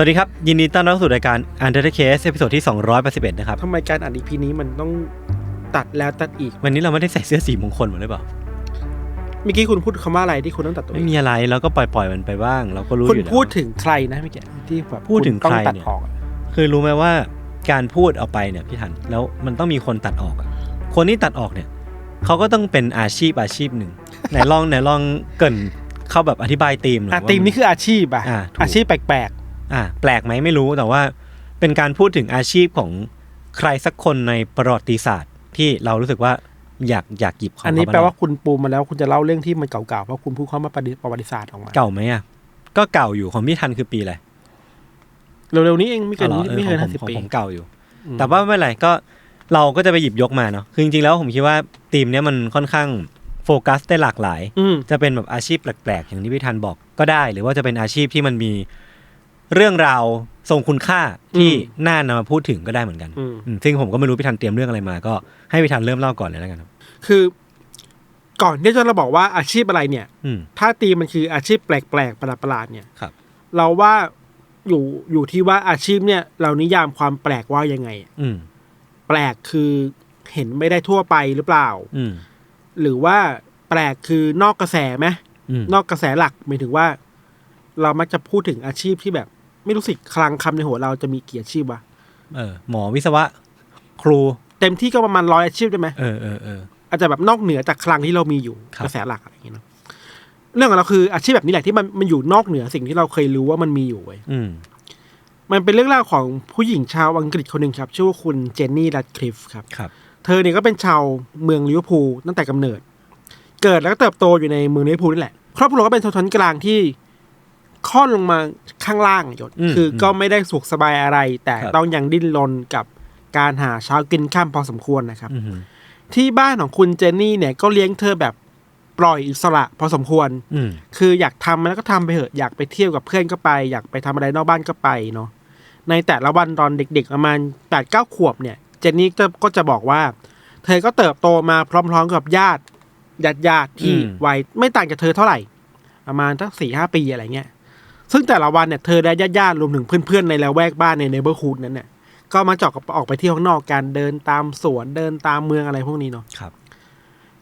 สวัสดีครับ ยินดีต้อนรับสู่รายการ Under the Case เอพิโซดที่ 281 นะครับ ทำไมการอ่านอีพีนี้มันต้องตัดแล้วตัดอีก วันนี้เราไม่ได้ใส่เสื้อสีมงคลเหมือนหรือเปล่า เมื่อกี้คุณพูดคำว่าอะไรที่คุณต้องตัดตัวเอไม่งมีอะไรเราก็ปล่อยปล่อยๆมันไปบ้าง เราก็รู้คุณอยู่แล้ว พูดถึงใครนะเมื่อกี้ที่แบบพูดถึงณต้องใครตัดเนี่ย ออกอะคือรู้ไหมว่าการพูดเอาไปเนี่ยพี่ทันแล้วมันต้องมีคนตัดออกอะคนที่ตัดออกเนี่ยเขาก็ต้องเป็นอาชีพอาชีพหนึ่ง ไหนลองไหนลองเกรินเข้าแบบอธิบายธีมหน่อยอะว่า ทีมนี้คืออาชีพอะอ่าถูก อาชีพแปลก อ่าแปลกไหมไม่รู้แต่ว่าเป็นการพูดถึงอาชีพของใครสักคนในประวัติศาสตร์ ที่เรารู้สึกว่าอยากอยากหยิบๆเขาอันนี้เข้มแปลว่าเล่คุณปูมาแล้วคุณจะเล่าเรื่องที่มันเก่าๆเพราะคุณพูดเข้ามาประวัติศาสตร์ออกมาเก่าไหมอะก็เก่าอยู่ของพี่ทันคือปีอะไรเร็วๆนี้เองไม่เกินอ๋อหรอไม่เกินออห้าขสิอบงผมปีของผมเก่าอยู่อืมแต่ว่าไม่เป็นไรก็เราก็จะไปหยิบยกมาเนาะคือจริงๆแล้วผมคิดว่าธีมเนี้ยมันค่อนข้างโฟกัสได้หลากหลายอืมจะเป็นแบบอาชีพแปลกๆ อย่างที่พี่ทันบอกก็ได้ หรือว่าจะเป็นอาชีพที่มันมี เรื่องราวทรงคุณค่าที่น่านำมาพูดถึงก็ได้เหมือนกันอืมอืมซึ่งผมก็ไม่รู้พี่ทันเตรียมเรื่องอะไรมา ก็ให้พี่ทันเริ่มเล่าก่อนเลยแล้วกันครับคือก่อนที่จะเราบอกว่าอาชีพอะไรเนี่ยอืมถ้าตีมันคืออาชีพแปลกๆประหลาดๆเนี่ยครับ เราว่าอยู่อยู่ที่ว่าอาชีพเนี่ย เรานิยามความแปลกว่ายังไง อืมแปลกคือเห็นไม่ได้ทั่วไปหรือเปล่า อืมหรือว่าแปลกคือนอกกระแสไหมอืมนอกกระแสหลักหมายถึงว่า เรามักจะพูดถึงอาชีพที่แบบ ไม่รู้สิคลังคำในหัวเราจะมีกี่อาชีพวะเออหมอวิศวะ ครู เต็มที่ก็ประมาณร้อยอาชีพได้ไหมเออเออเอออาจจะแบบนอกเหนือจากคลังที่เรามีอยู่ครับกระแสหลักอะไรอย่างเงี้ยเนาะเรื่องของเราคืออาชีพแบบนี้แหละที่มันมันอยู่นอกเหนือสิ่งที่เราเคยรู้ว่ามันมีอยู่เว้ยอืมมันเป็นเรื่องราวของผู้หญิงชาวอังกฤษคนหนึ่งครับ ชื่อว่าคุณเจนนี่รัดคลิฟครับครับ เธอเนี่ยก็เป็นชาวเมืองลิเวอร์พูลตั้งแต่กำเนิด เกิดแล้วก็เติบโตอยู่ในเมืองลิเวอร์พูลนี่แหละ ครอบครัวก็เป็นชนชั้นกลางที่ ค่อนลงมาข้างล่างยศอืมคือก็ไม่ได้สุขสบายอะไร แต่ครับต้องยังดิ้นรนกับการหาเช้ากินข้ามพอสมควรนะครับอืมที่บ้านของคุณเจนนี่เนี่ยก็เลี้ยงเธอแบบปล่อยอิสระพอสมควรอืมคืออยากทำแล้วก็ทำไปเถอะอยากไปเที่ยวกับเพื่อนก็ไป อยากไปทำอะไรนอกบ้านก็ไปเนาะในแต่ละวันตอนเด็ก ๆ ประมาณแปดเก้าขวบเนี่ย เจนนี่ก็ก็จะบอกว่า เธอก็เติบโตมาพร้อมๆกับญาติญาติญาติๆที่อืมวัยไม่ต่างจากเธอเท่าไหร่ ประมาณทั้งสี่ห้าปีอะไรเงี้ย ซึ่งแต่ละวันเนี่ยเธอและญาติญาติๆรวมถึงเพื่อนๆในละแวกบ้านในเนเบอร์ฮูดนั้นเนี่ยก็มาจอกออกไปเที่ยวข้างนอกการเดินตามสวนเดินตามเมืองอะไรพวกนี้เนาะครับ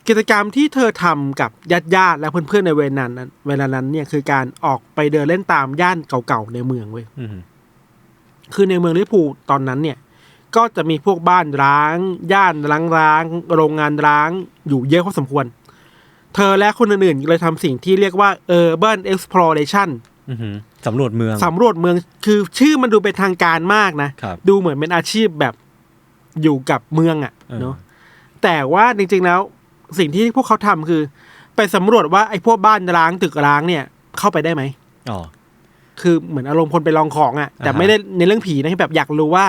กิจกรรมที่เธอทำกับญาติญาติๆและเพื่อนๆในเวลานั้น เวลานั้นเนี่ยคือการออกไปเดินเล่นตามย่านเก่าๆในเมืองเว้ยอืมคือในเมืองลิเวอร์พูลตอนนั้นเนี่ย ก็จะมีพวกบ้านร้าง ย่านร้างๆโรงงานร้างอยู่เยอะพอสมควร เธอและคนอื่นๆเลยทำสิ่งที่เรียกว่า urban exploration อืม สำรวจเมือง สำรวจเมืองคือชื่อมันดูเป็นทางการมากนะครับดูเหมือนเป็นอาชีพแบบอยู่กับเมืองอะ่ะเออเนาะแต่ว่าจริง ๆแล้วสิ่งที่พวกเขาทำคือ ไปสำรวจว่าไอ้พวกบ้านร้างตึกร้างเนี่ย เข้าไปได้ไหมอ๋อคือเหมือนอารมณ์คนไปลองของอะ่ะ แต่อ่าฮะไม่ได้ในเรื่องผีนะที่แบบอยากรู้ว่า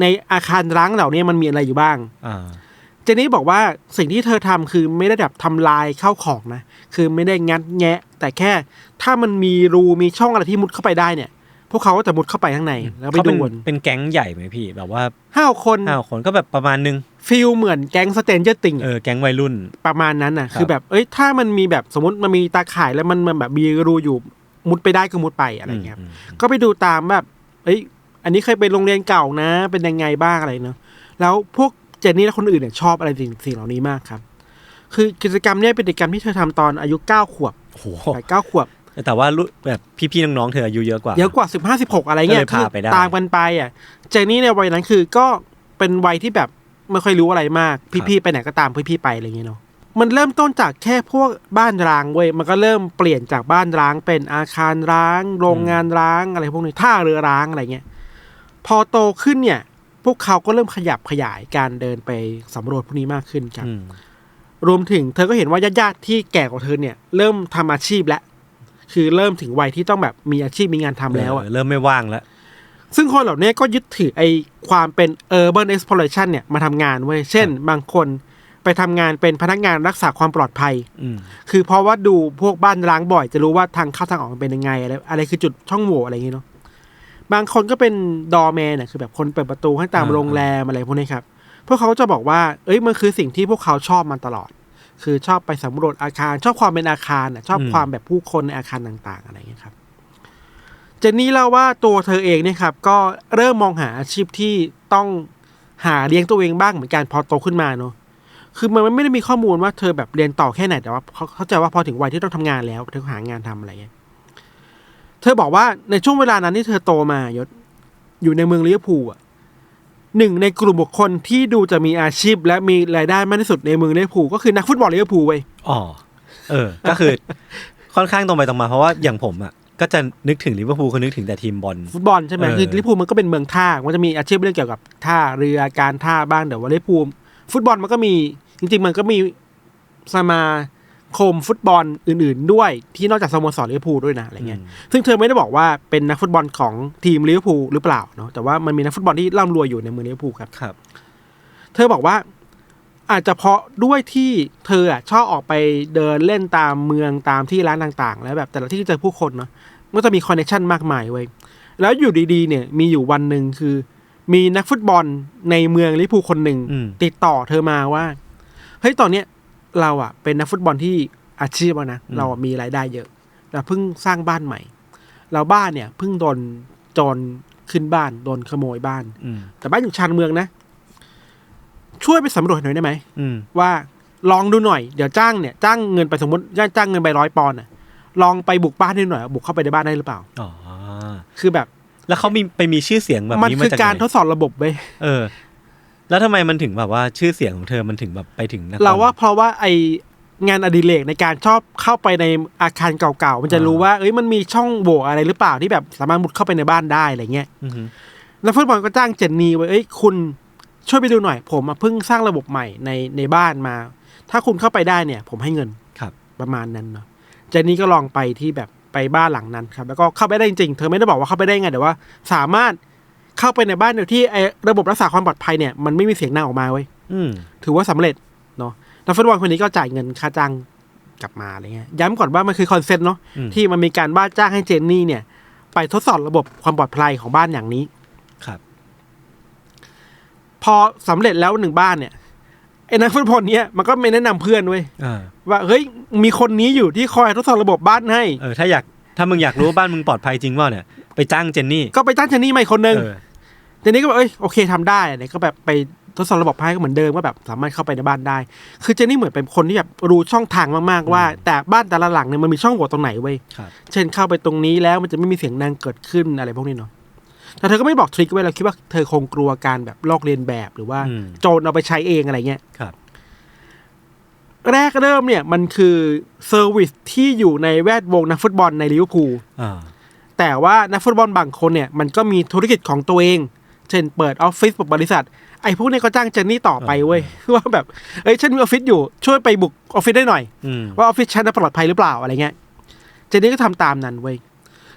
ในอาคารร้างเหล่านี้มันมีอะไรอยู่บ้างอ่าเจนนี่บอกว่าสิ่งที่เธอทำคือไม่ได้แบบทำลายเข้าของนะ คือไม่ได้งัดแงะ แต่แค่ถ้ามันมีรูมีช่องอะไรที่มุดเข้าไปได้เนี่ย พวกเขาก็จะมุดเข้าไปข้างในแล้วไปเขาเป็ดูนเป็นแก๊งใหญ่ไหมพี่แบบว่าห้าคนห้าคนก็แบบประมาณนึงฟิลเหมือนแก๊งสเตนเจอร์ติงเออแก๊งวัยรุ่นประมาณนั้นน่ะครับคือแบบเอ้ยถ้ามันมีแบบสมมติมันมีตาข่ายแล้วมันมันแบบมีรูอยู่มุดไปได้ก็มุดไปอะไรเงี้ยครับมก็ไปดูตามแบบ เอ้ย อันนี้เคยไปโรงเรียนเก่านะ เป็นยังไงบ้างอะไรเนาะแล้วพวกเจนนี่และคนอื่นเนี่ยชอบอะไรสิ่งสิ่งเหล่านี้มากครับ คือกิจกรรมเนี้ยเป็นกิจกรรมที่เธอทำตอนอายุเก้าขวบโอ้โหแปดเก้าขวบ แต่ว่ารุ่นแบบพี่ๆน้องๆเธออายุเยอะกว่า เยอะกว่าสิบห้าสิบหกอะไรเงี้ก็เลยยพาไปได้ตามกันไปอะเจนนี่ในวัยนั้นคือก็เป็นวัยที่แบบไม่ค่อยรู้อะไรมาก พี่ๆไปไหนก็ตามพี่ๆไปอะไรเงี้ยเนาะมันเริ่มต้นจากแค่พวกบ้านร้างเว้ย มันก็เริ่มเปลี่ยนจากบ้านร้างเป็นอาคารร้าง โรงงานร้างอะไรพวกนี้ท่าเรือร้างอะไรเงี้ย พอโตขึ้นเนี่ย พวกเขาก็เริ่มขยับขยายการเดินไปสำรวจพวกนี้มากขึ้นครับอืม รวมถึงเธอก็เห็นว่าญาติๆที่แก่กว่าเธอเนี่ย เริ่มทำอาชีพแล้ว คือเริ่มถึงวัยที่ต้องแบบมีอาชีพมีงานทำแล้วอะเออเริ่มไม่ว่างแล้ว ซึ่งคนเหล่านี้ก็ยึดถือไอความเป็น urban exploration เนี่ยมาทำงานเว้ยเช่น บางคนไปทำงานเป็นพนักงานรักษาความปลอดภัยอืมคือเพราะว่าดูพวกบ้านร้างบ่อย จะรู้ว่าทางเข้าทางออกมันเป็นยังไงอะไรอะไรคือจุดช่องโหว่อะไรอย่างเงี้ยเนาะบางคนก็เป็นดอแมนน่ะคือแบบคนเปิดประตูให้ตามอ่าโรงแรมอะไรพวกนี้ครับ พวกเขาก็จะบอกว่า เอ้ยมันคือสิ่งที่พวกเขาชอบมาตลอด คือชอบไปสำรวจอาคาร ชอบความเป็นอาคารน่ะชอบความแบบผู้คนในอาคารต่าง ๆ อะไรอย่างเงี้ยครับ เจนนี่เล่าว่าตัวเธอเองเนี่ยครับ ก็เริ่มมองหาอาชีพที่ต้องหาเลี้ยงตัวเองบ้างเหมือนกันพอโตขึ้นมาเนอะคือมันไม่ได้มีข้อมูลว่าเธอแบบเรียนต่อแค่ไหนแต่ว่าเขาเข้าใจว่าพอถึงวัยที่ต้องทำงานแล้วเธอหางานทำอะไรเงี้ยเธอบอกว่าในช่วงเวลานั้นที่เธอโตมายศอยู่ในเมืองลิเวอร์พูลอะ หนึ่งในกลุ่มบุคคลที่ดูจะมีอาชีพ และมีรายได้มากที่สุดในเมืองลิเวอร์พูลก็คือนักฟุตบอลลิเวอร์พูลเว้ยอ๋อเออ ก็คือค่อนข้างตรงไปตรงมาเพราะว่าอย่างผมอะก็จะนึกถึงลิเวอร์พูลก็นึกถึงแต่ทีมบอลฟุตบอลใช่ไหมเออคือลิเวอร์พูลมันก็เป็นเมืองท่ามันจะมีอาชีพเรื่องเกี่ยวกับท่าเรือการท่าบ้างแต่ว่าลิเวอร์พูลฟุตบอลมันก็มีจริงๆมันก็มีสมา คมฟุตบอลอื่น ๆ ด้วยที่นอกจากสโมสรลิเวอร์พูลด้วยนะอะไรเงี้ยซึ่งเธอไม่ได้บอกว่าเป็นนักฟุตบอลของทีมลิเวอร์พูลหรือเปล่าเนาะแต่ว่ามันมีนักฟุตบอลที่ร่ำรวยอยู่ในเมืองลิเวอร์พูลครับครับ เธอบอกว่าอาจจะเพราะด้วยที่เธออะชอบออกไปเดินเล่นตามเมืองตามที่ร้านต่างๆ แล้วแบบแต่ละที่เจอผู้คนเนาะมันจะมีคอนเนคชันมากมายเว้ยแล้วอยู่ดีๆ เนี่ยมีอยู่วันหนึ่งคือ มีนักฟุตบอลในเมืองลิเวอร์พูลคนหนึ่งอืมติดต่อเธอมาว่าเฮ้ยตอนเนี้ย เราอะเป็นนักฟุตบอลที่อาชีพแล้วนะ เราอะมีรายได้เยอะ เราเพิ่งสร้างบ้านใหม่ เราบ้านเนี่ยเพิ่งโดนโจรขึ้นบ้านโดนขโมยบ้านอืมแต่บ้านอยู่ชานเมืองนะ ช่วยไปสำรวจหน่อยได้ไหมอืมว่าลองดูหน่อย เดี๋ยวจ้างเนี่ยจ้างเงินไปสมมติจ้างจ้างเงินไปร้อยปอนด์อะลองไปบุกบ้านให้หน่อย บุกเข้าไปในบ้านได้หรือเปล่าอ๋อคือแบบ แล้วเขามีไปมีชื่อเสียงแบบมันนี้คืมาอจากการไหนทดสอบระบบเว้ยเออ แล้วทำไมมันถึงแบบว่าชื่อเสียงของเธอมันถึงแบบไปถึงนครเราว่าเพราะว่าไองานอดิเรกในการชอบเข้าไปในอาคารเก่าๆ มันจะอ่ารู้รู้ว่า เอ้ยมันมีช่องโหว่อะไรหรือเปล่าที่แบบสามารถมุดเข้าไปในบ้านได้อะไรเงี้ยอือฮึแล้วฟุตบอลก็จ้างเจนนี่ไว้เอ้ยคุณช่วยไปดูหน่อย ผมอะเพิ่งสร้างระบบใหม่ในในบ้านมา ถ้าคุณเข้าไปได้เนี่ย ผมให้เงินครับ ประมาณนั้นเนาะเจนนี่ก็ลองไปที่แบบไปบ้านหลังนั้นครับ แล้วก็เข้าไปได้จริงๆ เธอไม่ได้บอกว่าเข้าไปได้ไงแต่ว่า สามารถ เข้าไปในบ้านโดยที่ไอ้ระบบรักษาความปลอดภัยเนี่ยมันไม่มีเสียงดังออกมาเว้ยอืมถือว่าสำเร็จเนาะแล้วฟุตบอลคนนี้ก็จ่ายเงินค่าจ้างกลับมาอะไรเงี้ยย้ำก่อนว่ามันคือคอนเซ็ปต์เนาะอืมที่มันมีการบ้าจ้างให้เจนนี่เนี่ย ไปทดสอบระบบความปลอดภัยของบ้านอย่างนี้ครับ พอสำเร็จแล้วหนึ่งบ้านเนี่ยไอ้นักฟุตบอลเนี่ยมันก็ไม่แนะนำเพื่อนเว้ยอ่าว่าเฮ้ยมีคนนี้อยู่ที่คอยทดสอบระบบบ้านให้เออถ้าอยากถ้ามึงอยากรู้ว่าบ้านมึงปลอดภัยจริงเปล่าเนี่ยไปจ้างเจนนี่ก็ไปจ้างเจนนี่มาอีกคนนึง เออเจนนี่ก็แบบเอ้ยโอเคทำได้เนี่ยก็แบบไปทดสอบระบบให้ก็เหมือนเดิมว่าแบบสามารถเข้าไปในบ้านได้ คือเจนนี่เหมือนเป็นคนที่แบบรู้ช่องทางมากๆว่า แต่บ้านแต่ละหลังเนี่ยมันมีช่องโหว่ตรงไหนเว้ยครับเช่นเข้าไปตรงนี้แล้วมันจะไม่มีเสียงดังเกิดขึ้นอะไรพวกนี้เนาะแต่เธอก็ไม่บอกทริคไว้เราคิดว่าเธอคงกลัวการแบบลอกเลียนแบบหรือว่าอืมโจรเอาไปใช้เองอะไรเงี้ยครับ แรกเริ่มเนี่ยมันคือเซอร์วิสที่อยู่ในแวดวงนักฟุตบอลในลิเวอร์พูลอ่าแต่ว่านักฟุตบอลบางคนเนี่ยมันก็มีธุรกิจของตัวเอง เช่นเปิดออฟฟิศเปิดบริษัท ไอ้พวกนี้ก็จ้างเจนนี่ต่อไปเว้ยว่าแบบเอ้ยฉันมีออฟฟิศอยู่ช่วยไปบุกออฟฟิศได้หน่อยอืมว่าออฟฟิศฉันน่ะปลอดภัยหรือเปล่าอะไรเงี้ยเจนนี่ก็ทำตามนั้นเว้ย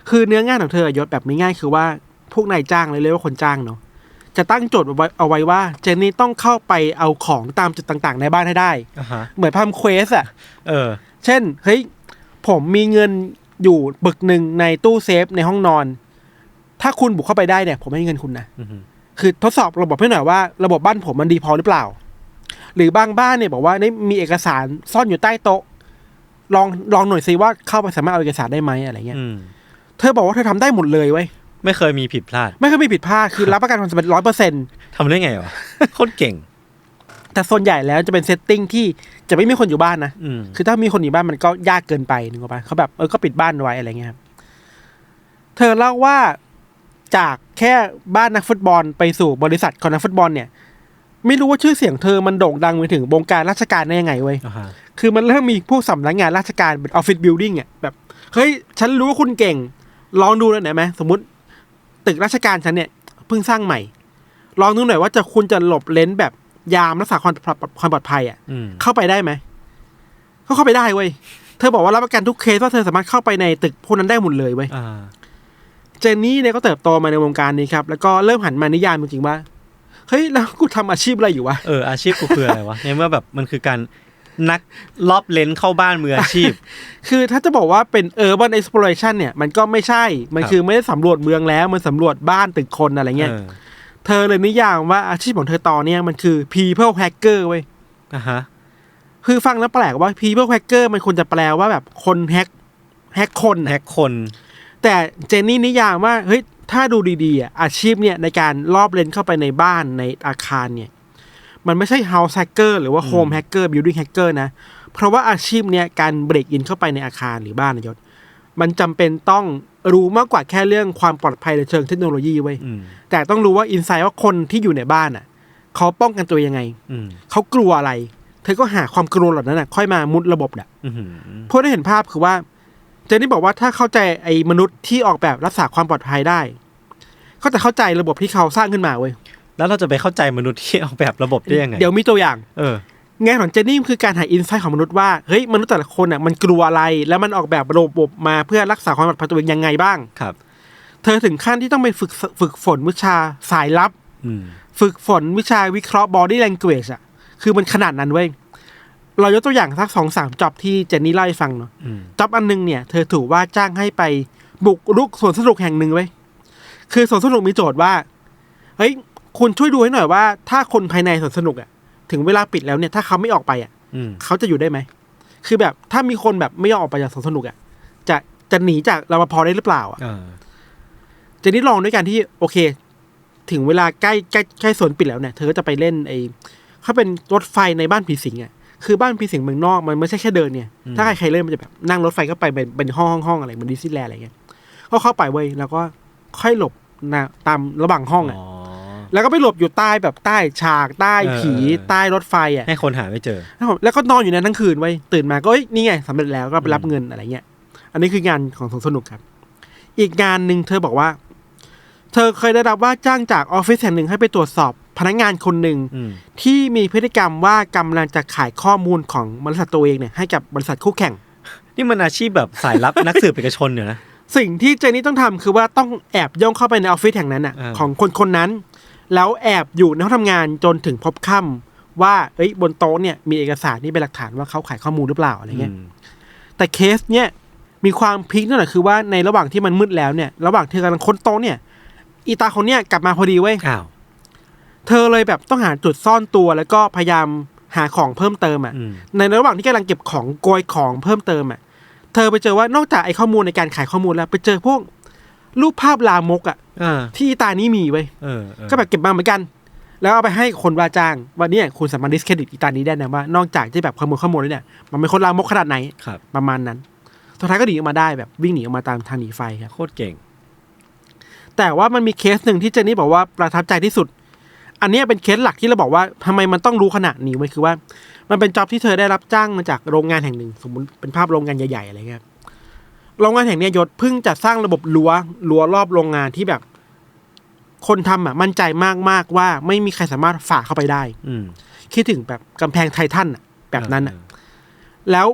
คือเนื้องานของเธอยศแบบไม่ง่ายคือว่าพวกนายจ้างเลยเรียกว่าคนจ้างเนาะจะตั้งโจทย์เอาไว้เอาไว้ว่า เจนนี่ต้องเข้าไปเอาของตามจุดต่างๆ ในบ้านให้ได้อ่าฮะเหมือนทำเควสอะเออ เช่น เฮ้ย ผมมีเงินอยู่ปึกหนึ่งในตู้เซฟในห้องนอน ถ้าคุณบุกเข้าไปได้เนี่ย ผมให้เงินคุณนะอือฮึ คือทดสอบระบบให้หน่อยว่าระบบบ้านผมมันดีพอหรือเปล่า หรือบางบ้านเนี่ยบอกว่านี่มีเอกสารซ่อนอยู่ใต้โต๊ะ ลองลองหน่อยซิว่าเข้าไปสามารถเอาเอกสารได้ไหมอะไรเงี้ยอืมเธอบอกว่าเธอทำได้หมดเลยเว้ยไม่เคยมีผิดพลาด ไม่เคยมีผิดพลาดคือรับประกันความสำเร็จร้อยเปอร์เซ็นทำได้ไงวะโคตรเก่ง แต่ส่วนใหญ่แล้วจะเป็นเซตติ้งที่จะไม่มีคนอยู่บ้านนะอืมคือถ้ามีคนอยู่บ้านมันก็ยากเกินไปนึกออกปะเขาแบบเออก็ปิดบ้านไว้อะไรเงี้ยครับเธอเล่าว่า จากแค่บ้านนักฟุตบอลไปสู่บริษัทของนักฟุตบอลเนี่ย ไม่รู้ว่าชื่อเสียงเธอมันโด่งดังไปถึงวงการราชการได้ยังไงเว้ยอ่าฮะคือมันเริ่มมีพวกสำนักงานราชการเป็นออฟฟิศบิลดิ่งอะแบบเฮ้ยฉันรู้ว่าคุณเก่ง ลองดูหน่อยได้ไหมสมมติ ตึกราชการฉันเนี่ยเพิ่งสร้างใหม่ ลองดูหน่อยว่าจะคุณจะหลบเลนแบบยามรักษาความความปลอดภัยอะอืมเข้าไปได้ไหมก็เข้าไปได้เว้ยเธอบอกว่ารับประกันทุกเคสว่าเธอสามารถเข้าไปในตึกพวกนั้นได้หมดเลยเว้ยอ่า เจนนี่เนี่ยก็เติบโตมาในวงการนี้ครับ แล้วก็เริ่มหันมานิยามจริงๆว่า เฮ้ย แล้วกูทำอาชีพอะไรอยู่วะ เออ อาชีพกูคืออะไรวะ ในเมื่อแบบมันคือการนักลอบเลนเข้าบ้านมืออาชีพ คือถ้าจะบอกว่าเป็น urban exploration เนี่ย มันก็ไม่ใช่ มันครับคือไม่ได้สำรวจเมืองแล้ว มันสำรวจบ้านตึกคนอะไรเงี้ยเออเธอเลยนิยามว่าอาชีพของเธอตอนเนี่ยมันคือ people hacker เว้ยอ่าฮะ คือฟังแล้วแปลกว่า people hacker มันควรจะแปลว่าแบบคนแฮกแฮกคนแฮนะกคน แแต่เจนนี่นิยามว่าเฮ้ยถ้าดูดีๆอะอาชีพเนี่ยในการลอบเลนเข้าไปในบ้านในอาคารเนี่ย มันไม่ใช่ house hacker หรือว่า home hacker building hacker นะ เพราะว่าอาชีพเนี่ยการเบรกอินเข้าไปในอาคารหรือบ้านนายศมันจำเป็นต้องรู้มากกว่าแค่เรื่องความปลอดภัยในเชิงเทคโนโลยีเว้ยอืมแต่ต้องรู้ว่าอินไซด์ว่าคนที่อยู่ในบ้านอะเขาป้องกันตัวยังไงอืมเขากลัวอะไร เธอก็หาความกลัวเหล่านั้นอะค่อยมามุดระบบอะอืมเพื่อได้เห็นภาพคือว่า เจนนี่บอกว่าถ้าเข้าใจไอ้มนุษย์ที่ออกแบบรักษาความปลอดภัยได้ ก็จะเข้าใจระบบที่เขาสร้างขึ้นมาเว้ยแล้วเราจะไปเข้าใจมนุษย์ที่ออกแบบระบบได้ยังไงเดี๋ยวมีตัวอย่าง เอองานของเจนนี่คือการหาอินไซต์ของมนุษย์ว่าเฮ้ยมนุษย์แต่ละคนอะมันกลัวอะไร แล้วมันออกแบบระบบมาเพื่อรักษาความปลอดภัยตัวเองยังไงบ้างครับ เธอถึงขั้นที่ต้องไปฝึกฝึกฝนวิชาสายลับอืมฝึกฝนวิชาวิเคราะห์ body language อะคือมันขนาดนั้นเว้ย เรายกตัวอย่างสักสองสามจ็อบที่เจนนี่เล่าให้ฟังเนาะอืมจ็อบอันหนึงเนี่ยเธอถูกว่าจ้างให้ไปบุกรุกสวนสนุกแห่งหนึ่งเว้ยคือสวนสนุกมีโจทย์ว่า เฮ้ย คุณช่วยดูให้หน่อยว่า ถ้าคนภายในสวนสนุกอะถึงเวลาปิดแล้วเนี่ย ถ้าเขาไม่ออกไปอะอืมเขาจะอยู่ได้ไหม คือแบบถ้ามีคนแบบไม่ยอมออกไปจากสวนสนุกอะจะจะหนีจากรปภได้หรือเปล่าอะเออเจนนี่ลองด้วยกันที่โอเค ถึงเวลาใกล้ใกล้ใกล้สวนปิดแล้วเนี่ย เธอก็จะไปเล่นไอ้เขาเป็นรถไฟในบ้านผีสิงอะ คือบ้านผีสิงเมืองนอกมันไม่ใช่แค่เดินเนี่ย ถ้าใครเคยเล่นมันจะแบบนั่งรถไฟก็ไปเป็นเป็นห้องห้องห้องอะไรเหมือนดิสนีย์แลนด์อะไรเงี้ย ก็เข้าไปเว้ยแล้วก็ค่อยหลบนะตามระหว่างห้องอะอ๋อแล้วก็ไปหลบอยู่ใต้แบบใต้ฉากใต้ผีเออเออใต้รถไฟอะ ให้คนหาไม่เจอ แล้วก็นอนอยู่ในนั้นทั้งคืนไว้ยตื่นมาก็เอ้ยนี่ไงสำเร็จแล้วก็ไปรับเงินอะไรเงี้ย อันนี้คืองานของสวนสนุกครับ อีกงานหนึ่งเธอบอกว่า เธอเคยได้รับว่าจ้างจากออฟฟิศแห่งหนึ่งให้ไปตรวจสอบพนักงานคนหนึ่งอืมที่มีพฤติกรรมว่ากำลังจะขายข้อมูลของบริษัทตัวเองเนี่ยให้กับบริษัทคู่แข่ง นี่มันอาชีพแบบสายลับนักสืบเอกชนเนี่ยนะสิ่งที่เจนนี่ต้องทำคือว่าต้องแอบย่องเข้าไปในออฟฟิศแห่งนั้นอะอ่าของคนคนนั้น แล้วแอบอยู่ในห้องทำงานจนถึงพบค่ำว่าเอ้ยบนโต๊ะเนี่ยมีเอกสารที่เป็นหลักฐานว่าเขาขายข้อมูลหรือเปล่าอะไรเงี้ยอืมแต่เคสเนี่ยมีความพีคนั่นแหละคือว่าในระหว่างที่มันมืดแล้วเนี่ย ระหว่างที่กำลังค้นโต๊ะเนี่ย อีตาคนเนี้ยกลับมาพอดีเว้ยอ้าวเธอเลยแบบต้องหาจุดซ่อนตัวแล้วก็พยายามหาของเพิ่มเติมอะ อืมในระหว่างที่กำลังเก็บของโกยของเพิ่มเติมอะ เธอไปเจอว่านอกจากไอ้ข้อมูลในการขายข้อมูลแล้ว ไปเจอพวกรูปภาพลามกอะอ่าที่อีตานี้มีไว้ยเออเออก็แบบเก็บมาเหมือนกัน แล้วเอาไปให้คนว่าจ้างว่าเนี่ยคุณสามารถดิสเครดิตอีตานี้ได้นะว่านอกจากที่แบบข้อมูลข้อมูลแล้วเนี่ยมันเป็นคนลามกขนาดไหนครับประมาณนั้นสุดท้ายก็หนีออกมาได้แบบวิ่งหนีออกมาตามทางหนีไฟครับ โคตรเก่ง แต่ว่ามันมีเคสหนึ่งที่เจนนี่บอกว่าประทับใจที่สุด อันเนี้ยเป็นเคสหลักที่เราบอกว่าทำไมมันต้องรู้ขนาดนี้ไว้ยคือว่า มันเป็นจ็อบที่เธอได้รับจ้างมาจากโรงงานแห่งหนึ่ง สมมติเป็นภาพโรงงานใหญ่ๆอะไรเงี้ยโรงงานแห่งเนี้ยยศเพิ่งจะสร้างระบบรั้วรั้วรอบโรงงานที่แบบ คนทำอะมั่นใจมากๆว่าไม่มีใครสามารถฝ่าเข้าไปได้ อืมคิดถึงแบบกำแพงไททันอะแบบนั้นอะเออแล้ว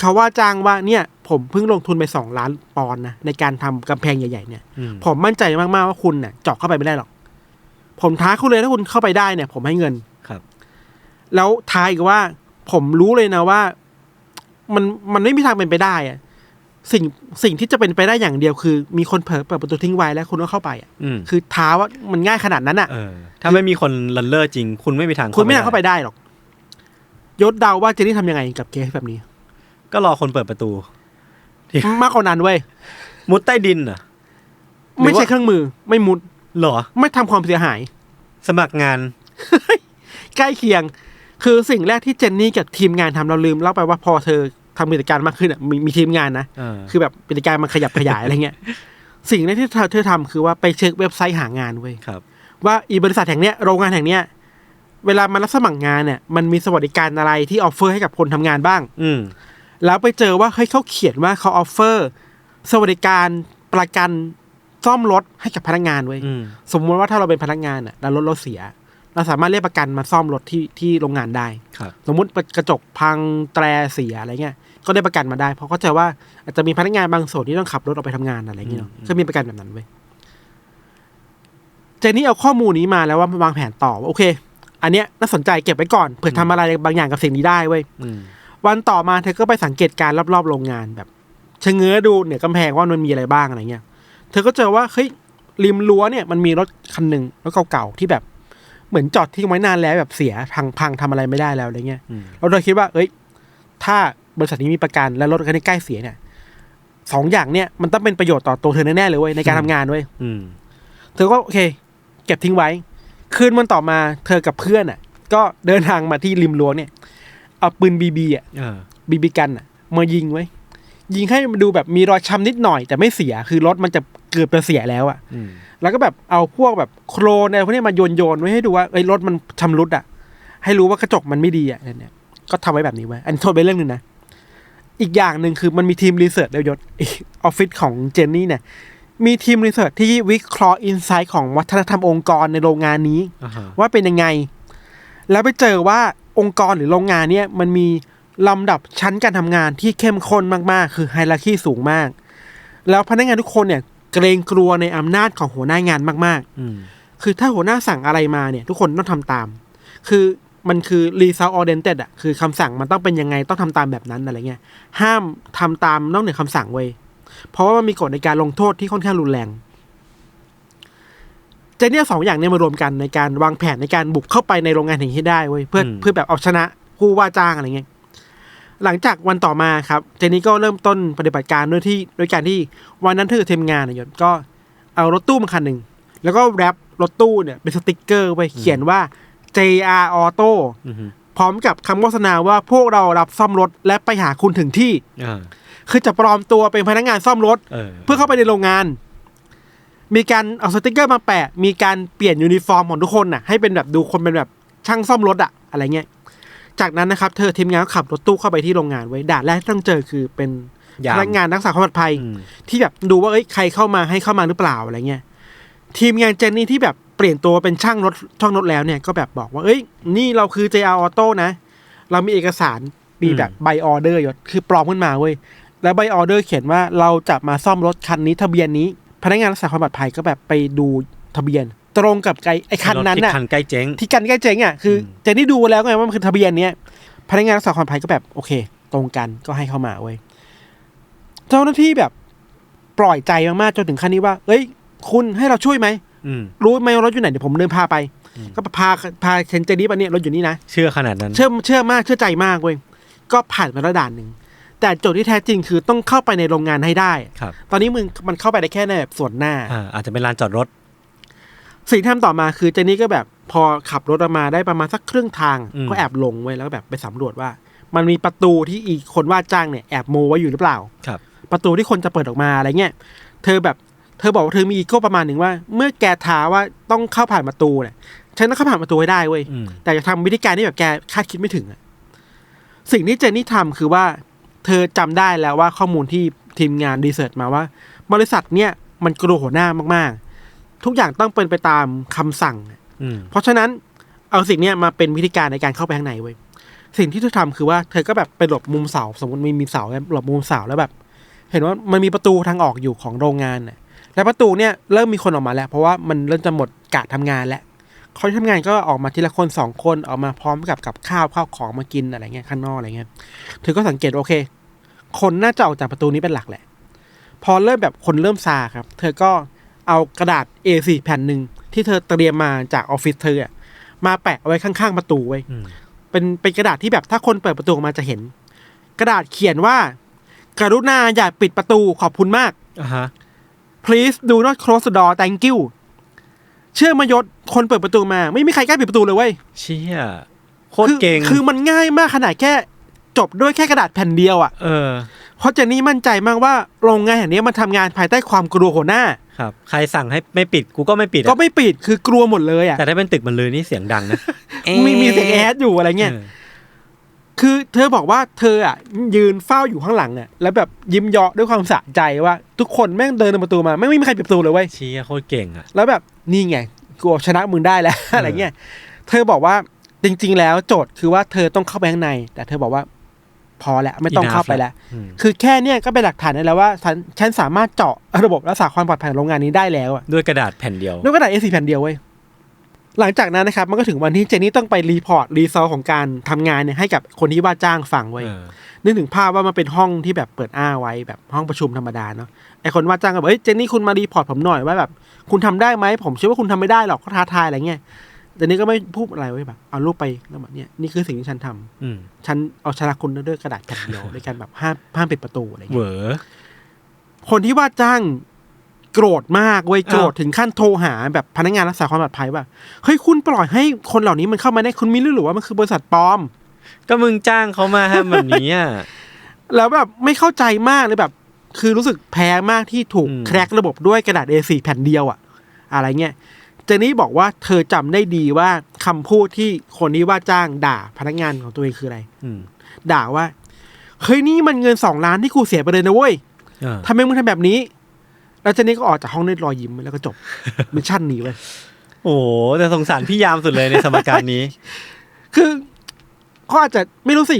เขาว่าจ้างว่าเนี่ย ผมเพิ่งลงทุนไปสองล้านปอนด์นะในการทำกำแพงใหญ่ๆเนี่ยอืมผมมั่นใจมากๆว่าคุณเนี่ยเจาะเข้าไปไม่ได้หรอก ผมท้าคุณเลยถ้าคุณเข้าไปได้เนี่ย ผมให้เงินครับ แล้วท้ายอีกว่า ผมรู้เลยนะว่า มันมันไม่มีทางเป็นไปได้อะสิ่งสิ่งที่จะเป็นไปได้อย่างเดียวคือ มีคนเผลอเปิดประตูทิ้งไว้แล้วคุณก็เข้าไปอะอืมคือท้าว่ามันง่ายขนาดนั้นอะเออถ้าไม่มีคนลันเลอร์จริง คุณไม่มีทางคุณไม่น่าด้เข้าไปได้หรอกยศเดาว่าเจนนี่ทำยังไงกับเคสแบบนี้ ก็รอคนเปิดประตู มากกว่านั้นเว้ยมุดใต้ดินเหรอหรือว่าไม่ใช่เครื่องมือ ไม่มุดเหรอ ไม่ทำความเสียหาย สมัครงาน ใกล้เคียง คือสิ่งแรกที่เจนนี่กับทีมงานทำเราลืมเล่าไปว่าพอเธอทำกิจการมากขึ้นอะมีมีทีมงานนะเออคือแบบกิจการมันขยับขยายอะไรเงี้ยสิ่งแรกที่เธอเธอทำคือว่าไปเช็คเว็บไซต์หางานเว้ยครับ ว่าอีบริษัทแห่งเนี้ยโรงงานแห่งเนี้ยเวลามันรับสมัครงานเนี่ย มันมีสวัสดิการอะไรที่ออฟเฟอร์ให้กับคนทำงานบ้าง อืม แล้วไปเจอว่าเฮ้ยเขาเขียนว่าเขาออฟเฟอร์สวัสดิการประกันซ่อมรถให้กับพนักงานเว้ยอืมสมมติว่าถ้าเราเป็นพนักงานอะแล้วรถเราเสีย เราสามารถเรียกประกันมาซ่อมรถที่ที่โรงงานได้ครับสมมติกระจกพังแตรเสียอะไรเงี้ยก็ได้ประกันมาได้ เพราะเข้าใจว่าอาจจะมีพนักงานบางส่วนที่ต้องขับรถออกไปทำงานอะไรเงี้ยเนอะอืมก็มีประกันแบบนั้นเว้ยเจนนี่เอาข้อมูลนี้มาแล้วว่าวางแผนต่อว่าโอเค อันเนี้ยน่าสนใจเก็บไว้ก่อนเผื่อทำอะไรบางอย่างกับสิ่งนี้ได้เว้ยอืม วันต่อมาเธอก็ไปสังเกตการณ์รอบๆโรงงานแบบชะเง้อดูเหนือกำแพงว่ามันมีอะไรบ้างอะไรเงี้ย เธอก็เจอว่าเฮ้ยริมรั้วเนี่ยมันมีรถคันหนึ่งรถเก่าๆที่แบบเหมือนจอดทิ้งไว้นานแล้วแบบเสียพังพังทำอะไรไม่ได้แล้วอะไรเงี้ยอืมเราเลยคิดว่า เอ้ย ถ้าบริษัทนี้มีประกันแล้วรถคันนี้ใกล้เสียเนี่ยสองอย่างเนี่ยมันต้องเป็นประโยชน์ต่อตัวเธอแน่ๆเลยเว้ยในการทำงานเว้ยอืมเธอก็โอเค เก็บทิ้งไว้ คืนวันต่อมาเธอกับเพื่อนอะ ก็เดินทางมาที่ริมรั้วเนี่ย เอาปืนบีบีอะเออบีบีกันอะมายิงไว้ ยิงให้มันดูแบบมีรอยช้ำนิดหน่อย แต่ไม่เสียคือรถมันจะเกือบจะเสียแล้วอะอืมแล้วก็แบบเอาพวกแบบโครนอะไรพวกเนี้ยมาโยนโยนๆไว้ให้ดูว่าเอ้ยรถมันชำรุดอะ ให้รู้ว่ากระจกมันไม่ดีอะเนี่ยก็ทำไว้แบบนี้ไว้ อันนี้โทษไปเรื่องหนึ่งนะ อีกอย่างหนึ่งคือมันมีทีมรีเสิร์ชเดียวยศออฟฟิศของเจนนี่เนี่ย มีทีมรีเสิร์ชที่วิเคราะห์อินไซต์ของวัฒนธรรมองค์กรในโรงงานนี้อ่าฮะว่าเป็นยังไง แล้วไปเจอว่า องค์กรหรือโรงงานเนี่ยมันมีลำดับชั้นการทำงานที่เข้มข้นมากๆ คือไฮรักีสูงมาก แล้วพนักงานทุกคนเนี่ยเกรงกลัวในอำนาจของหัวหน้างานมากอืมๆคือถ้าหัวหน้าสั่งอะไรมาเนี่ย ทุกคนต้องทำตาม คือมันคือ result oriented อะคือคำสั่งมันต้องเป็นยังไงต้องทำตามแบบนั้นอะไรเงี้ย ห้ามทำตามนอกเหนือคำสั่งเว้ยเพราะว่ามันมีกฎในการลงโทษที่ค่อนข้างรุนแรง เจเนี่ยสองอย่างเนี่ยมารวมกันในการวางแผนในการบุกเข้าไปในโรงงานแห่งนี้ให้ได้เว้ยเพื่อเพื่อแบบเอาชนะผู้ว่าจ้างอะไรเงี้ยหลังจากวันต่อมาครับ เจนนี่ก็เริ่มต้นปฏิบัติการด้วยที่ด้วยการที่วันนั้นเธอทีมงานเนี่ยก็เอารถตู้มาคันหนึ่งแล้วก็แรปรถตู้เนี่ยเป็นสติกเกอร์ไปเขียนว่า JR Auto อืมพร้อมกับคำโฆษณาว่าพวกเรารับซ่อมรถและไปหาคุณถึงที่อ่าคือจะปลอมตัวเป็นพนักงานซ่อมรถเออเพื่อเข้าไปในโรงงาน มีการเอาสติกเกอร์มาแปะ มีการเปลี่ยนยูนิฟอร์มของทุกคนน่ะให้เป็นแบบดูคนเป็นแบบช่างซ่อมรถอะอะไรเงี้ย จากนั้นนะครับเธอทีมงานก็ขับรถตู้เข้าไปที่โรงงานไว้ด่านแรกที่ต้องเจอคือเป็นยาพมนักงานรักษาความปลอดภัยอืมที่แบบดูว่าเอ้ยใครเข้ามาให้เข้ามาหรือเปล่าอะไรเงี้ยทีมงานเจนนี่ที่แบบเปลี่ยนตัวเป็นช่างรถช่างรถแล้วเนี่ยก็แบบบอกว่าเอ้ย นี่เราคือ JR Auto นะ เรามีเอกสารมีแบบใบออเดอร์ยศคือปลอมขึ้นมาเว้ยแล้วใบออเดอร์เขียนว่าเราจะมาซ่อมรถคันนี้ทะเบียนนี้ พนักงานรักษาความปลอดภัยก็แบบไปดูทะเบียน ตรงกับไอไอคันนั้นรถที่น่ะคันใกล้เจ๊งที่กันใกล้เจ๊งอะคืออมเจนนี่ดูแล้วไงว่ามันคือทะเบียนเนี้ยพนักงานรักษาความปลอดภัยก็แบบโอเค ตรงกันก็ให้เข้ามาเว้ยเจ้าหน้าที่แบบปล่อยใจมากๆจนถึงขั้นนี้ว่า เอ้ย คุณให้เราช่วยไหมอืมรู้ไหมว่ารถอยู่ไหนเดี๋ยวผมเดินพาไปอืมก็พาพาเชนเจนี่ไปเนี่ยรถอยู่นี่นะเชื่อขนาดนั้น เชื่อเชื่อมากเชื่อใจมากเว้ยก็ผ่านมาแล้วด่านหนึ่ง แต่โจทย์ที่แท้จริงคือต้องเข้าไปในโรงงานให้ได้ ครับตอนนี้มึงมันเข้าไปได้แค่ในแบบส่วนหน้า อ่าอาจจะเป็นลานจอดรถ สิ่งที่ทำต่อมาคือเจนนี่ก็แบบพอขับรถออกมาได้ประมาณสักครึ่งทาง อืม ก็แอบลงไว้แล้วก็แบบไปสำรวจว่า มันมีประตูที่อีกคนว่าจ้างเนี่ยแอบโมไว้อยู่หรือเปล่า ครับ ประตูที่คนจะเปิดออกมาอะไรเงี้ย เธอแบบเธอบอกว่าเธอมีอีโก้ประมาณหนึ่งว่า เมื่อแกท้าว่าต้องเข้าผ่านประตูเนี่ยฉันต้องเข้าผ่านประตูให้ได้เว้ย อืม แต่จะทำวิธีการที่แบบแกคาดคิดไม่ถึงอะสิ่งที่เจนนี่ทำคือว่า เธอจำได้แล้วว่าข้อมูลที่ทีมงานรีเสิร์ชมาว่า บริษัทเนี่ยมันกลัวหัวหน้ามากๆ ทุกอย่างต้องเป็นไปตามคำสั่งอืมเพราะฉะนั้นเอาสิ่งเนี้ยมาเป็นวิธีการในการเข้าไปข้างในเว้ยสิ่งที่เธอทำคือว่าเธอก็แบบไปหลบมุมเสาสมมติมีมีเสาแล้วหลบมุมเสาแล้วแบบ เห็นว่ามันมีประตูทางออกอยู่ของโรงงานน่ะแล้วประตูเนี่ยเริ่มมีคนออกมาแล้ว เพราะว่ามันเริ่มจะหมดกะทำงานแล้วคนที่ทำงานก็ออกมาทีละคนสองคนออกมาพร้อมกับกับข้าวข้าวของมากินอะไรเงี้ยข้างนอกอะไรเงี้ยเธอก็สังเกตว่าโอเค คนน่าจะออกจากประตูนี้เป็นหลักแหละ พอเริ่มแบบคนเริ่มซาครับ เธอก็เอากระดาษ A4 แผ่นหนึ่งที่เธอเตรียมมาจากออฟฟิศเธออะมาแปะเอาไว้ข้างๆประตูไว้ยอืมเป็นเป็นกระดาษที่แบบถ้าคนเปิดประตูออกมาจะเห็น กระดาษเขียนว่า กรุณาอย่าปิดประตูขอบคุณมากอ่าฮะ please do not close the door thank you เชื่อมายศคนเปิดประตูมา ไม่มีใครกล้าปิดประตูเลยเว้ยเชี่ยโคตรคือเก่งคือมันง่ายมากขนาดแค่ จบด้วยแค่กระดาษแผ่นเดียวอะ่ะเออเพราะเจนนี่มั่นใจมากว่าโรงงานแห่งนี้มันทำงานภายใต้ความกลัวหัวหน้าครับใครสั่งให้ไม่ปิดกูก็ไม่ปิดอะก็ไม่ปิดคือกลัวหมดเลยอะ่ะแต่ถ้าเป็นตึกมันเลยนี่เสียงดังนะมีมีเสียงแอดอยู่อะไรเงี้ยออคือเธอบอกว่าเธออะยืนเฝ้าอยู่ข้างหลังอะแล้วแบบยิ้มเยาะด้วยความสะใจว่า ทุกคนแม่งเดินประตูมาไม่งไม่มีใครปิดประตูเลยเว้ยเชี่ยโคตรเก่งอะแล้วแบบนี่ไงกูเอาชนะมึงได้แล้วอะไรเงี้ยเธอบอกว่าจริง ๆ แล้วโจทย์คือว่าเธอต้องเข้าไปข้างใน แต่เธอบอกว่า พอแล้วไม่ต้อง Enough เข้าไปแล้วอืมคือแค่เนี้ยก็เป็นหลักฐานได้แล้วว่าฉันฉันสามารถเจาะระบบรักษาความปลอดภัยของโรงงานนี้ได้แล้วอะด้วยกระดาษแผ่นเดียวด้วยกระดาษ A4 แผ่นเดียวเว้ยหลังจากนั้นนะครับมันก็ถึงวันที่เจนนี่ต้องไปรีพอร์ตรีซอลของการทำงานเนี่ยให้กับคนที่ว่าจ้างฟังไว้ยเออนึกถึงภาพว่ามันเป็นห้องที่แบบเปิดอ้าไว้แบบห้องประชุมธรรมดาเนาะไอคนว่าจ้างก็บอกเฮ้ยเจนนี่คุณมารีพอร์ตผมหน่อยว่าแบบ คุณทำได้ไหมผมเชื่อว่าคุณทำไม่ได้หรอกก็ท้าทายอะไรเงี้ย แต่นี่ก็ไม่พูดอะไรไว้ยแบบ เอารูปไปแล้วแบบเนี้ยนี่คือสิ่งที่ฉันทำอืมฉันเอาชนะคุณด้วยกระดาษแผ่นเดียวในการแบบห้ามห้ามปิดประตูอะไรเหวเงี้ยอคนที่ว่าจ้างโกรธมากเว้ยอ้าวโกรธถึงขั้นโทรหาแบบพนักงานรักษาความปลอดภัยว่าเฮ้ยคุณปล่อยให้คนเหล่านี้มันเข้ามาได้คุณไม่รู้หรือว่ามันคือบริษัทปลอม ก็มึงจ้างเขามาทำแบบนี้อะแล้วแบบไม่เข้าใจมากเลยแบบ คือรู้สึกแพ้มากที่ถูกอืมแคร็กระบบด้วยกระดาษ A4 แผ่นเดียวอะอะไรเงี้ย เจนนี่บอกว่าเธอจำได้ดีว่าคำพูดที่คนที่ว่าจ้างด่าพนักงานของตัวเองคืออะไรอืมด่าว่าเฮ้ยนี่มันเงินสองล้านที่กูเสียไปเลยนะเว้ยเออทำไมมึงทำแบบนี้ แล้วเจนนี่ก็ออกจากห้องด้วยรอยยิ้มแล้วก็จบมิชชั่นนี้เว้ยโอ้โหแต่สงสารพี่ยามสุดเลยในสมการนี้ คือเขาอาจจะไม่รู้สิ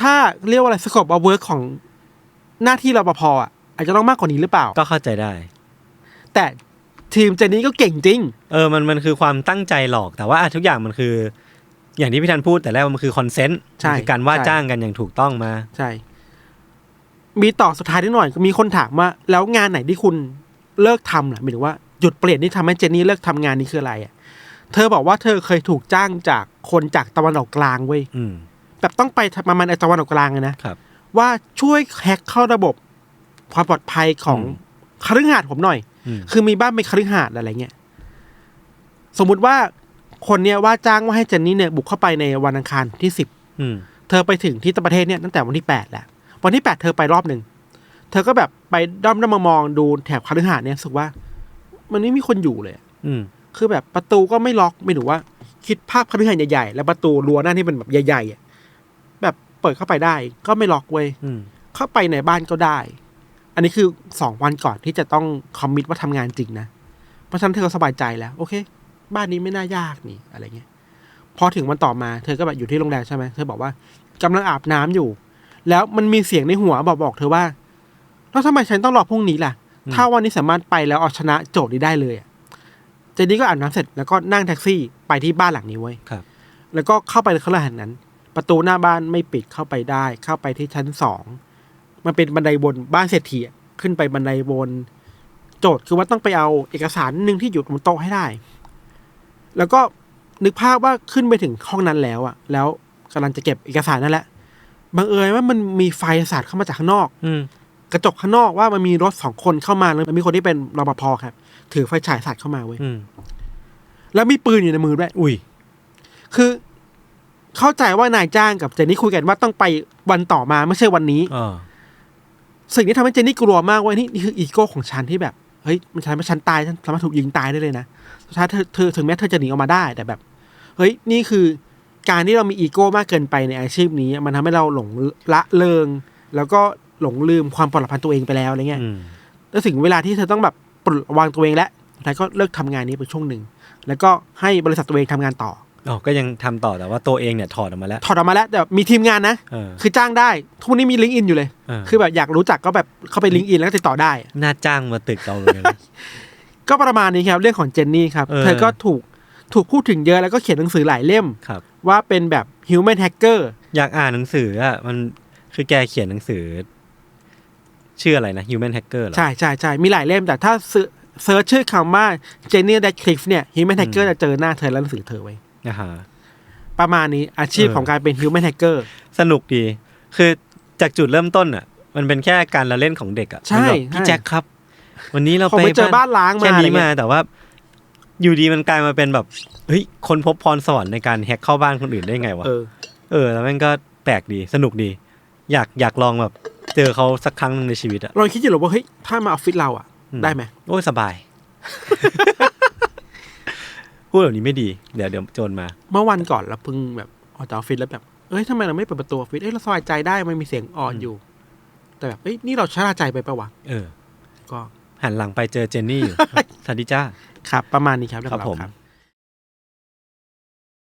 ถ้าเรียกว่าอะไรสกอบเอาเวิร์กของหน้าที่รปภอะอาจจะต้องมากกว่านี้หรือเปล่า ก็เข้าใจได้ แต่ ทีมเจนนี่ก็เก่งจริง เออมันมันคือความตั้งใจหลอกแต่ว่าอะทุกอย่างมันคือ อย่างที่พี่ธันพูดแต่แรกมันคือคอนเซนต์ใช่คือการว่าใช่ จ้างกันอย่างถูกต้องมา ใช่ มีต่อสุดท้ายนิดหน่อยมีคนถามว่า แล้วงานไหนที่คุณเลิกทำล่ะหมายถึงว่าหยุดเปลี่ยนที่ทำให้เจนนี่เลิกทำงานนี้คืออะไรอะ เธอบอกว่าเธอเคยถูกจ้างจากคนจากตะวันออกกลางเว้ยอืมแบบต้องไปประมาณในตะวันออกกลางเลยนะครับ ว่าช่วยแฮกเข้าระบบความปลอดภัยของอืม คฤหาสน์ผมหน่อยอืม คือมีบ้านเป็นคฤหาสน์อะไรเงี้ยสมมุติว่าคนเนี้ยว่าจ้างว่าให้เจนนี่เนี่ยบุกเข้าไปในวันอังคารที่สิบอืมเธอไปถึงที่ต่างประเทศเนี่ยตั้งแต่วันที่แปดแหละวันที่แปดเธอไปรอบหนึ่งเธอก็แบบไปด้อมด้อมมามองดูแถบคฤหาสน์เนี่ยรู้สึกว่า มันไม่มีคนอยู่เลยอะอืมคือแบบประตูก็ไม่ล็อกไม่รู้ว่า คิดภาพคฤหาสน์ใหญ่ๆแล้วประตูรั้วหน้าที่เป็นแบบใหญ่ๆอะแบบเปิดเข้าไปได้ ก็ไม่ล็อกเว้ยอืมเข้าไปในบ้านก็ได้ อันนี้คือสองวันก่อนที่จะต้องคอมมิตว่าทำงานจริงนะ เพราะฉะนั้นเธอก็สบายใจแล้ว โอเค บ้านนี้ไม่น่ายากนี่อะไรเงี้ย พอถึงวันต่อมาเธอก็แบบอยู่ที่โรงแรมใช่ไหมเธอบอกว่ากำลังอาบน้ำอยู่ แล้วมันมีเสียงในหัวบอกบอกเธอว่า แล้วทำไมฉันต้องรอพรุ่งนี้ล่ะอืมถ้าวันนี้สามารถไปแล้วเอาชนะโจทย์นี้ได้เลยอะเจนนี่ก็อาบน้ำเสร็จแล้วก็นั่งแท็กซี่ไปที่บ้านหลังนี้เว้ยครับ แล้วก็เข้าไปในคฤหาสน์นั้น ประตูหน้าบ้านไม่ปิดเข้าไปได้ เข้าไปที่ชั้นสอง มันเป็นบันไดบนบ้านเศรษฐีอะขึ้นไปบันไดบน โจทย์คือว่าต้องไปเอาเอกสารหนึ่งที่อยู่บนโต๊ะให้ได้ แล้วก็นึกภาพว่าขึ้นไปถึงห้องนั้นแล้วอะแล้วกำลังจะเก็บเอกสารนั่นแหละบังเอิญว่ามันมีไฟสาดเข้ามาจากข้างนอก อืมกระจกข้างนอกว่ามันมีรถสองคนเข้ามาแล้วมีคนที่เป็นรปภครับ ถือไฟฉายสาดเข้ามาเว้ยอืมแล้วมีปืนอยู่ในมือด้วยอุ้ย คือเข้าใจว่านายจ้างกับเจนนี่คุยกันว่าต้องไปวันต่อมาไม่ใช่วันนี้อ๋อ สิ่งที่ทำให้เจนนี่กลัวมากว่านี่นี่คืออีโก้ของฉันที่แบบเฮ้ยมันทำให้ฉันตายฉันสามารถถูกยิงตายได้เลยนะสุดท้ายเธอเธอถึงแม้เธอจะหนีออกมาได้แต่แบบ เฮ้ยนี่คือการที่เรามีอีโก้มากเกินไปในอาชีพนี้ มันทำให้เราหลงละเริงแล้วก็หลงลืมความปลอดภัยตัวเองไปแล้วอะไรเงี้ยอืมแล้วถึงเวลาที่เธอต้องแบบปลดวางตัวเองแล้วสุดท้ายก็เลิกทำงานนี้ไปช่วงหนึ่งแล้วก็ให้บริษัทตัวเองทำงานต่อ อ๋อก็ยังทำต่อแต่ว่าตัวเองเนี่ยถอดออกมาแล้ว ถอดออกมาแล้วแต่มีทีมงานนะเออคือจ้างได้ ทุกวันนี้มีลิงก์อินอยู่เลยเออคือแบบอยากรู้จักก็แบบเข้าไปลิงก์อินแล้วก็ติดต่อได้ น่าจ้างมาตึกเราเหมือนกันก็ประมาณนี้ครับเรื่องของเจนนี่ครับเออเธอก็ถูกถูกพูดถึงเยอะแล้วก็เขียนหนังสือหลายเล่มครับว่าเป็นแบบ human hacker อยากอ่านหนังสืออะมันคือแกเขียนหนังสือ ชื่ออะไรนะ Human Hacker เหรอใช่ใช่ใช่มีหลายเล่มแต่ถ้าเซิร์ชชื่อคำว่า Jenny Radcliffe เนี่ย human hacker อืมจะเจอหน้าเธอและหนังสือเธอไว้ นะฮะประมาณนี้อาชีพเออของการเป็น human hacker สนุกดี คือจากจุดเริ่มต้นอะ มันเป็นแค่การละเล่นของเด็กอะใช่มันแบบพี่ใช่แจ็คครับ วันนี้เราผมไปไปเจอบ้านล้างมาแค่อะไรนี้เงี้มายแต่ว่า อยู่ดีมันกลายมาเป็นแบบเฮ้ยคนพบพรสวรรค์ในการแฮกเข้าบ้านคนอื่นได้ไงวะเออเออแล้วมันก็แปลกดีสนุกดี อยากอยากลองแบบ เจอเขาสักครั้งหนึ่งในชีวิตอะลองคิดอยู่หรอว่าเฮ้ยถ้ามาออฟฟิศเราอะอืมได้ไหมโอ้ยสบาย พูดแบบนี้ไม่ดี เดี๋ยวเดี๋ยวโจรมา เมื่อวันก่อนเราเพิ่งแบบออกจากออฟฟิศแล้วแบบ เอ้ยทำไมเราไม่เปิดประตูออฟฟิศเอ้ยเราสบายใจได้มันมีเสียงอ่อนอยู่ แต่แบบเอ้ยนี่เราชะล่าใจไปปะวะเออ ก็หันหลังไปเจอเจนนี่อยู่ สวัสดีจ้า ครับ ประมาณนี้ครับเรื่องครับเราผมครับ